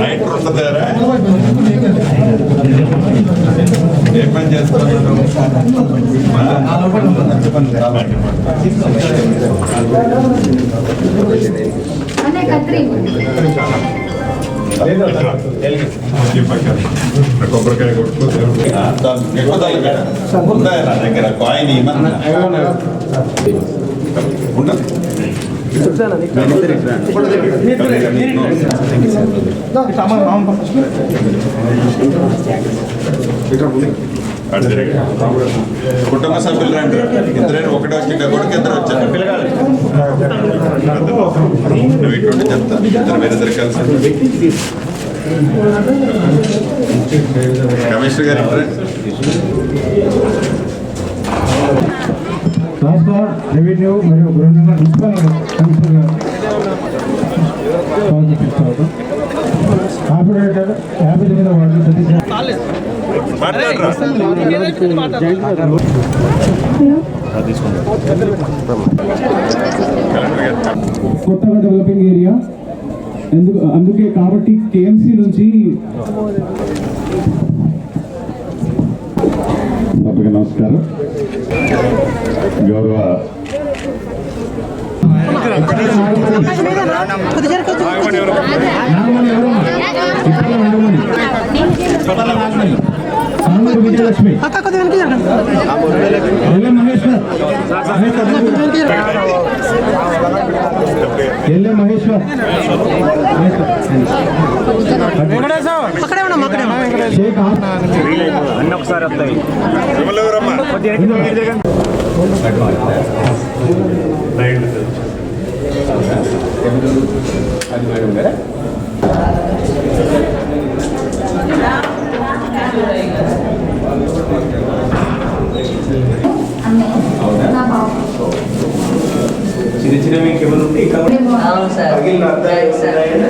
Light ఉంటుందారా ఏం పని చేస్తున్నాడు అనే కత్రి కొబ్బరికాయ కొట్టుకో దగ్గర కాయిన్ ఇవ్వమన్నా ఉండదు కుటుంబ సభ్యులు రండి. ఇద్దరైనా ఒకటి వచ్చి కొడుకు ఇద్దరు వచ్చారు. నువ్వు ఇటువంటి చెప్తా. ఇద్దరు వేరిద్దరు కలిసి. కమిషనర్ గారు రాష్ట్ర రెవెన్యూ మరియు గృహ మున్సిపల్ కమిషనర్ గారు ఆపరేటర్ యాభై తొమ్మిది వార్డు సతీష్ మాట్లాడరా కలెక్టర్ గారు కొత్తగా డెవలపింగ్ ఏరియా ఎందుకు అందుకే కాబట్టి కేఎంసీ నుంచి నమస్కారం గౌరవ నాగమణి ఎవరమ్మా? Ippala Nagamani. సాంగూరు Vijayalakshmi LM Maheshwar LM Maheshwar Sheikh of Vimal ఎవరమ్మా అది మేడం కదా నా బాబు చిన్న చిన్న మీకు ఏమైనా ఉంటే ఇక్కడ సార్ పగిలిన అర్థాలు ఉన్నాయా?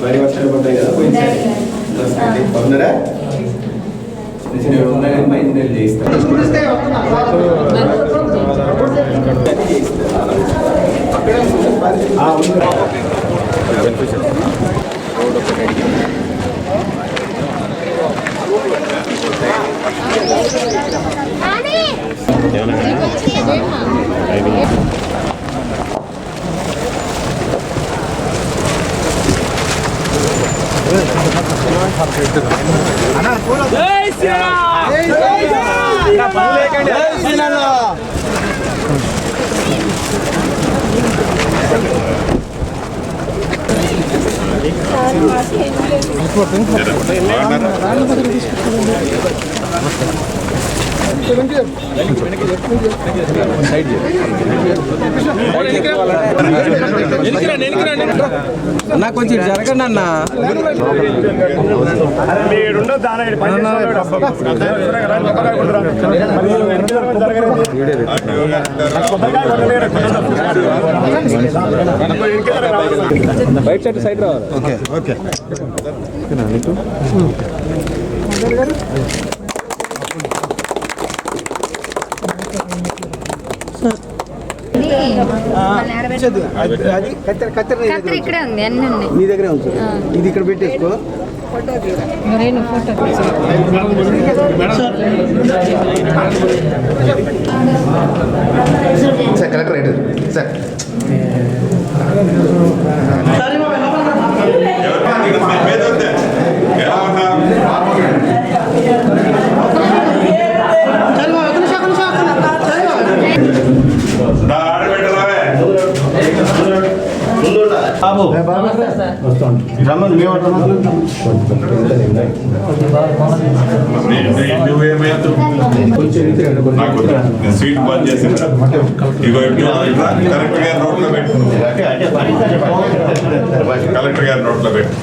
సార్ వర్షాలు పడ్డాయి కదా పోయినసారి డాడీ చిన్న చిన్న ఉన్నా బెనిఫిషియల్ నేను చేయిస్తాను అన్న కొంచెం జరగండి అన్న. రైట్ సైడ్ సైడ్ రావాలి ఓకే. ఓకే. మళ్ళీ ఆడబెట్టు. అది కత్తెర కత్తెర నీ కత్రి దగ్గర ఇక్కడే ఉంది అన్ని ఉన్నాయి నీ దగ్గరే ఉంది ఇది ఇక్కడ పెట్టేసుకో మరేను photo sir collector right sir ఎలా ఉన్నా రమ్మని కొంచెం కొంచెం స్వీట్ బంద్ చేసిన ఇగో ఇట్లా కలెక్టర్ గారి నోట్లో పెట్టు కలెక్టర్ గారి నోట్లో పెట్టు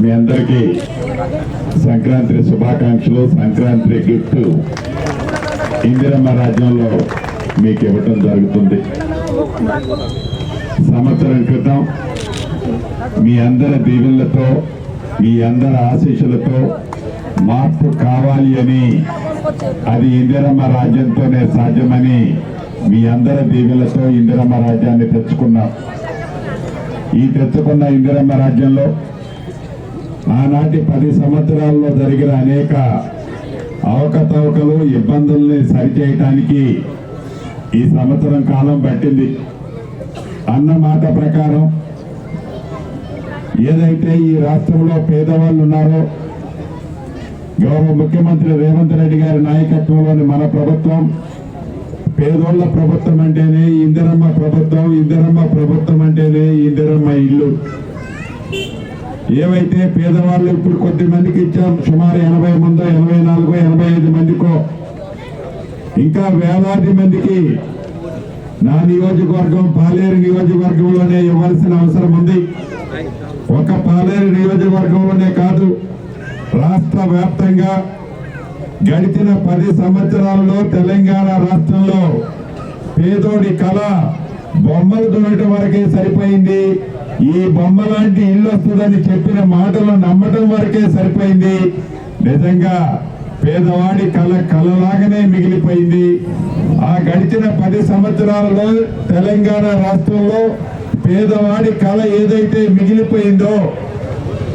మీ అందరికీ సంక్రాంతి శుభాకాంక్షలు సంక్రాంతి గిఫ్ట్. ఇందిరమ్మ రాజ్యంలో మీకు ఇవ్వటం జరుగుతుంది. సంవత్సరం క్రితం మీ అందరి దీవులతో మీ అందరి ఆశీస్సులతో మార్పు కావాలి అని అది ఇందిరమ్మ రాజ్యంతోనే సాధ్యమని మీ అందరి దీవులతో ఇందిరమ్మ రాజ్యాన్ని తెచ్చుకున్నాం. ఈ తెచ్చుకున్న ఇందిరమ్మ రాజ్యంలో ఆనాటి పది సంవత్సరాల్లో జరిగిన అనేక అవకతవకలు ఇబ్బందుల్ని సరిచేయటానికి ఈ సంవత్సరం కాలం పట్టింది. అన్న మాట ప్రకారం ఏదైతే ఈ రాష్ట్రంలో పేదవాళ్ళు ఉన్నారో గౌరవ ముఖ్యమంత్రి రేవంత్ రెడ్డి గారి నాయకత్వంలోని మన ప్రభుత్వం పేదోళ్ళ ప్రభుత్వం అంటేనే ఇందిరమ్మ ప్రభుత్వం ఇందిరమ్మ ప్రభుత్వం అంటేనే ఇందిరమ్మ ఇల్లు. ఏవైతే పేదవాళ్ళు ఇప్పుడు కొద్ది మందికి ఇచ్చాం సుమారు ఎనభై మందో ఎనభై నాలుగో ఎనభై ఐదు మందికో ఇంకా వేలాది మందికి నా నియోజకవర్గం పాలేరు నియోజకవర్గంలోనే ఇవ్వాల్సిన అవసరం ఉంది. ఒక పాలేరు నియోజకవర్గంలోనే కాదు రాష్ట్ర వ్యాప్తంగా గడిచిన పది సంవత్సరాల్లో తెలంగాణ రాష్ట్రంలో పేదోడి కళ బొమ్మలు దొరకటం వరకే సరిపోయింది. ఈ బొమ్మ లాంటి ఇల్లు వస్తుందని చెప్పిన మాటలు నమ్మటం వరకే సరిపోయింది. నిజంగా పేదవాడి కళ కళలాగానే మిగిలిపోయింది. ఆ గడిచిన పది సంవత్సరాలలో తెలంగాణ రాష్ట్రంలో పేదవాడి కళ ఏదైతే మిగిలిపోయిందో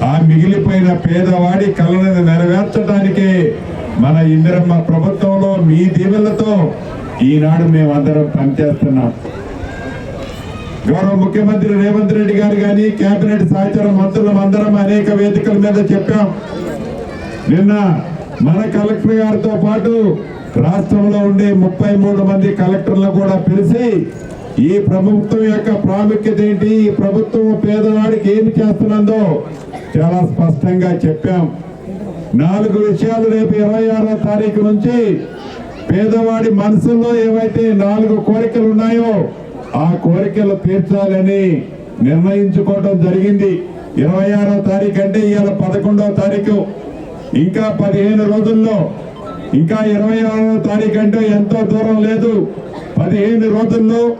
ఆ మిగిలిపోయిన పేదవాడి కళలను నెరవేర్చడానికే మన ఇందిరమ్మ ప్రభుత్వంలో మీ దీవెనలతో ఈనాడు మేమందరం పనిచేస్తున్నాం. గౌరవ ముఖ్యమంత్రి రేవంత్ రెడ్డి గారు కానీ కేబినెట్ సహచర మంత్రులం అందరం అనేక వేదికల మీద చెప్పాం. నిన్న మన కలెక్టర్ గారితో పాటు రాష్ట్రంలో ఉండే ముప్పై మూడు మంది కలెక్టర్లు కూడా పిలిచి ఈ ప్రభుత్వం యొక్క ప్రాముఖ్యత ఏంటి ఈ ప్రభుత్వం పేదవాడికి ఏమి చేస్తున్నదో చాలా స్పష్టంగా చెప్పాం. నాలుగు విషయాలు రేపు ఇరవై ఆరో తారీఖు నుంచి పేదవాడి మనసుల్లో ఏవైతే నాలుగు కోరికలు ఉన్నాయో ఆ కోరికలు తీర్చాలని నిర్ణయించుకోవడం జరిగింది. ఇరవై ఆరో తారీఖు అంటే ఇవాళ పదకొండవ తారీఖు. ఇంకా పదిహేను రోజుల్లో ఇంకా ఇరవై ఆరో తారీఖు అంటే ఎంతో దూరం లేదు. పదిహేను రోజుల్లో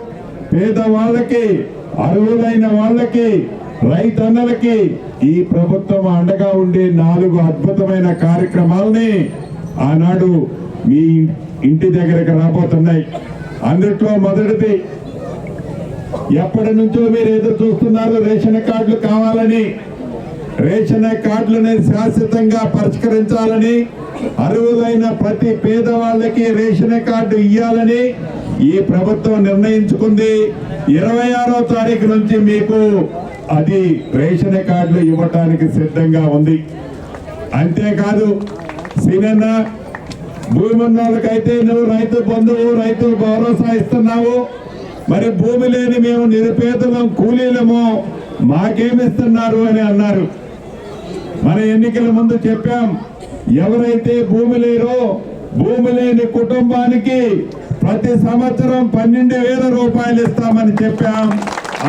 పేదవాళ్ళకి అర్హులైన వాళ్ళకి రైతన్నలకి ఈ ప్రభుత్వం అండగా ఉండే నాలుగు అద్భుతమైన కార్యక్రమాలని ఆనాడు మీ ఇంటి దగ్గరకు రాబోతున్నాయి. అందుట్లో మొదటిది ఎప్పటి నుంచో మీరు ఎదురు చూస్తున్నారు రేషన్ కార్డులు కావాలని. రేషన్ కార్డులని శాశ్వతంగా పరిష్కరించాలని. అర్హులైన ప్రతి పేదవాళ్ళకి రేషన్ కార్డు ఇవ్వాలని ఈ ప్రభుత్వం నిర్ణయించుకుంది. ఇరవై ఆరో తారీఖు నుంచి మీకు అది రేషన్ కార్డులు ఇవ్వటానికి సిద్ధంగా ఉంది. అంతేకాదు సీనన్న భూమి ఉన్న వాళ్ళకైతే నువ్వు రైతు బంధువు రైతు భరోసా ఇస్తున్నావు. మరి భూమి లేని మేము నిరుపేదలం కూలీలము మాకేమిస్తున్నారు అని అన్నారు. మన ఎన్నికల ముందు చెప్పాం ఎవరైతే భూమి లేరో భూమి లేని కుటుంబానికి ప్రతి సంవత్సరం పన్నెండు వేల రూపాయలు ఇస్తామని చెప్పాం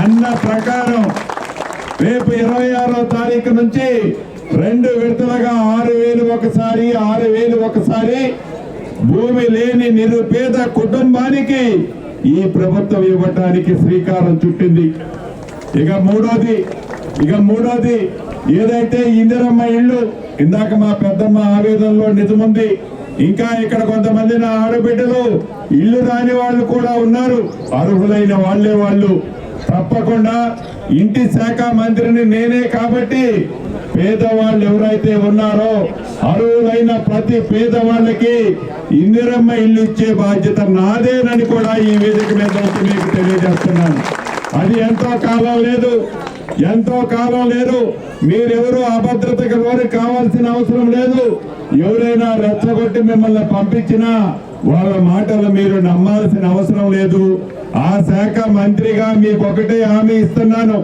అన్న ప్రకారం రేపు ఇరవై ఆరో తారీఖు నుంచి రెండు విడతలుగా ఆరు వేలు ఒకసారి ఆరు వేలు ఒకసారి భూమి లేని నిరుపేద కుటుంబానికి ఈ ప్రభుత్వం ఇవ్వటానికి శ్రీకారం చుట్టింది. ఇక మూడోది ఇక మూడోది ఏదైతే ఇందిరమ్మ ఇల్లు ఇందాక మా పెద్దమ్మ ఆవేదనలో నిజముంది ఇంకా ఇక్కడ కొంతమంది నా ఆడబిడ్డలు ఇల్లు రాని వాళ్ళు కూడా ఉన్నారు. అర్హులైన వాళ్ళే వాళ్ళు. తప్పకుండా ఇంటి శాఖ మంత్రిని నేనే కాబట్టి పేదవాళ్ళు ఎవరైతే ఉన్నారో అర్హులైన ప్రతి పేదవాళ్ళకి ఇందిరమ్మ ఇల్లు ఇచ్చే బాధ్యత నాదేనని కూడా ఈ వేదిక మీద వచ్చి మీకు తెలియజేస్తున్నాను. అది ఎంతో కాలం లేదు ఎంతో కాలం లేదు. మీరెవరు అభద్రతకు లోని కావాల్సిన అవసరం లేదు. ఎవరైనా రెచ్చగొట్టి మిమ్మల్ని పంపించినా వాళ్ళ మాటలు మీరు నమ్మాల్సిన అవసరం లేదు. ఆ శాఖ మంత్రిగా మీకు ఒకటే హామీ ఇస్తున్నాను.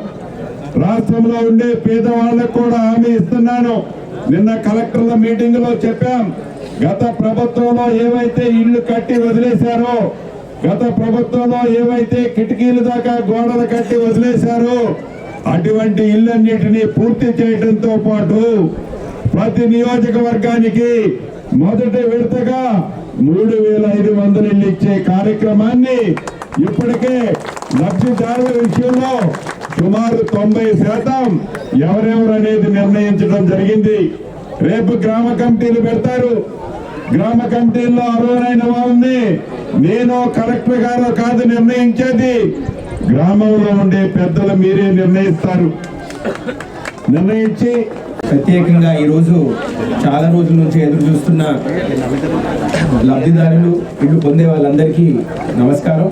రాష్ట్రంలో ఉండే పేదవాళ్ళకు కూడా హామీ ఇస్తున్నాను. నిన్న కలెక్టర్ల మీటింగ్లో చెప్పాం. గత ప్రభుత్వంలో ఏవైతే ఇళ్ళు కట్టి వదిలేశారో గత ప్రభుత్వంలో ఏవైతే కిటికీలు దాకా గోడలు కట్టి వదిలేశారో అటువంటి ఇళ్ళన్నిటినీ పూర్తి చేయడంతో పాటు ప్రతి నియోజకవర్గానికి మొదటి విడతగా మూడు వేల ఐదు వందల ఇళ్ళు ఇచ్చే కార్యక్రమాన్ని ఇప్పటికే లబ్ధిదారుల విషయంలో సుమారు తొంభై శాతం ఎవరెవరు అనేది నిర్ణయించడం జరిగింది. రేపు గ్రామ కమిటీలు పెడతారు. గ్రామ కమిటీల్లో అర్హులైన వాళ్ళని నేను కలెక్టర్ గారు కాదు నిర్ణయించేది. గ్రామంలో ఉండే పెద్దలు మీరే నిర్ణయిస్తారు. నిర్ణయించి ప్రత్యేకంగా ఈరోజు చాలా రోజుల నుంచి ఎదురు చూస్తున్న లబ్ధిదారులు ఇల్లు పొందే వాళ్ళందరికీ నమస్కారం.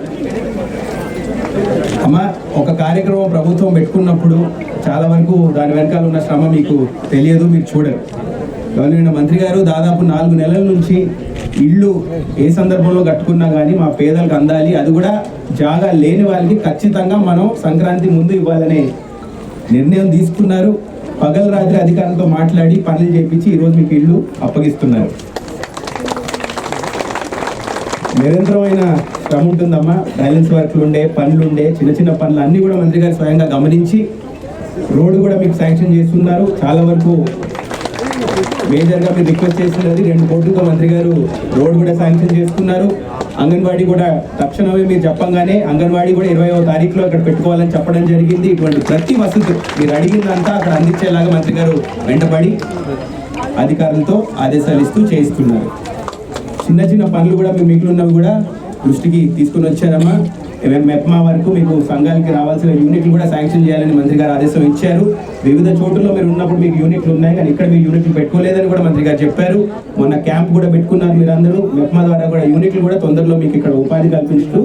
అమ్మ ఒక కార్యక్రమం ప్రభుత్వం పెట్టుకున్నప్పుడు చాలా వరకు దాని వెనకాల ఉన్న శ్రమ మీకు తెలియదు మీరు చూడరు. గవర్నమెంట్ మంత్రి గారు దాదాపు నాలుగు నెలల నుంచి ఇల్లు ఏ సందర్భంలో కట్టుకున్నా కానీ మా పేదలకు అందాలి. అది కూడా జాగా లేని వాళ్ళకి ఖచ్చితంగా మనం సంక్రాంతి ముందు ఇవ్వాలనే నిర్ణయం తీసుకున్నారు. పగల రాత్రి అధికారులతో మాట్లాడి పనులు చేపించి ఈరోజు మీకు ఇల్లు అప్పగిస్తున్నారు. నిరంతరమైన శ్రమ ఉంటుందమ్మా. బ్యాలెన్స్ వర్క్లు ఉండే పనులు ఉండే చిన్న చిన్న పనులు అన్నీ కూడా మంత్రి గారు స్వయంగా గమనించి రోడ్డు కూడా మీకు శాంక్షన్ చేస్తున్నారు. చాలా వరకు మేజర్గా మీరు రిక్వెస్ట్ చేస్తున్నది రెండు కోట్లతో మంత్రి గారు రోడ్ కూడా శాంక్షన్ చేసుకున్నారు అంగన్వాడీ కూడా తక్షణమే మీరు చెప్పంగానే అంగన్వాడీ కూడా ఇరవైవ తారీఖులో అక్కడ పెట్టుకోవాలని చెప్పడం జరిగింది. ఇటువంటి ప్రతి వసతి మీరు అడిగిందంతా అక్కడ అందించేలాగా మంత్రి గారు వెంటబడి అధికారులతో ఆదేశాలు ఇస్తూ చేయిస్తున్నారు. చిన్న చిన్న పనులు కూడా మీ మిగిలినవి కూడా దృష్టికి తీసుకుని వచ్చారమ్మా. మెప్మా వరకు మీకు సంఘానికి రావాల్సిన యూనిట్లు కూడా శాంక్షన్ చేయాలని మంత్రి గారు ఆదేశం ఇచ్చారు. వివిధ చోట్ల మీరు ఉన్నప్పుడు మీకు యూనిట్లు ఉన్నాయి కానీ ఇక్కడ మీరు యూనిట్లు పెట్టుకోలేదని కూడా మంత్రి గారు చెప్పారు. మొన్న క్యాంప్ కూడా పెట్టుకున్నారు మీరందరూ. మెప్మా ద్వారా కూడా యూనిట్లు కూడా తొందరలో మీకు ఇక్కడ ఉపాధి కల్పించుతూ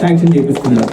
శాంక్షన్ చేపిస్తున్నారు.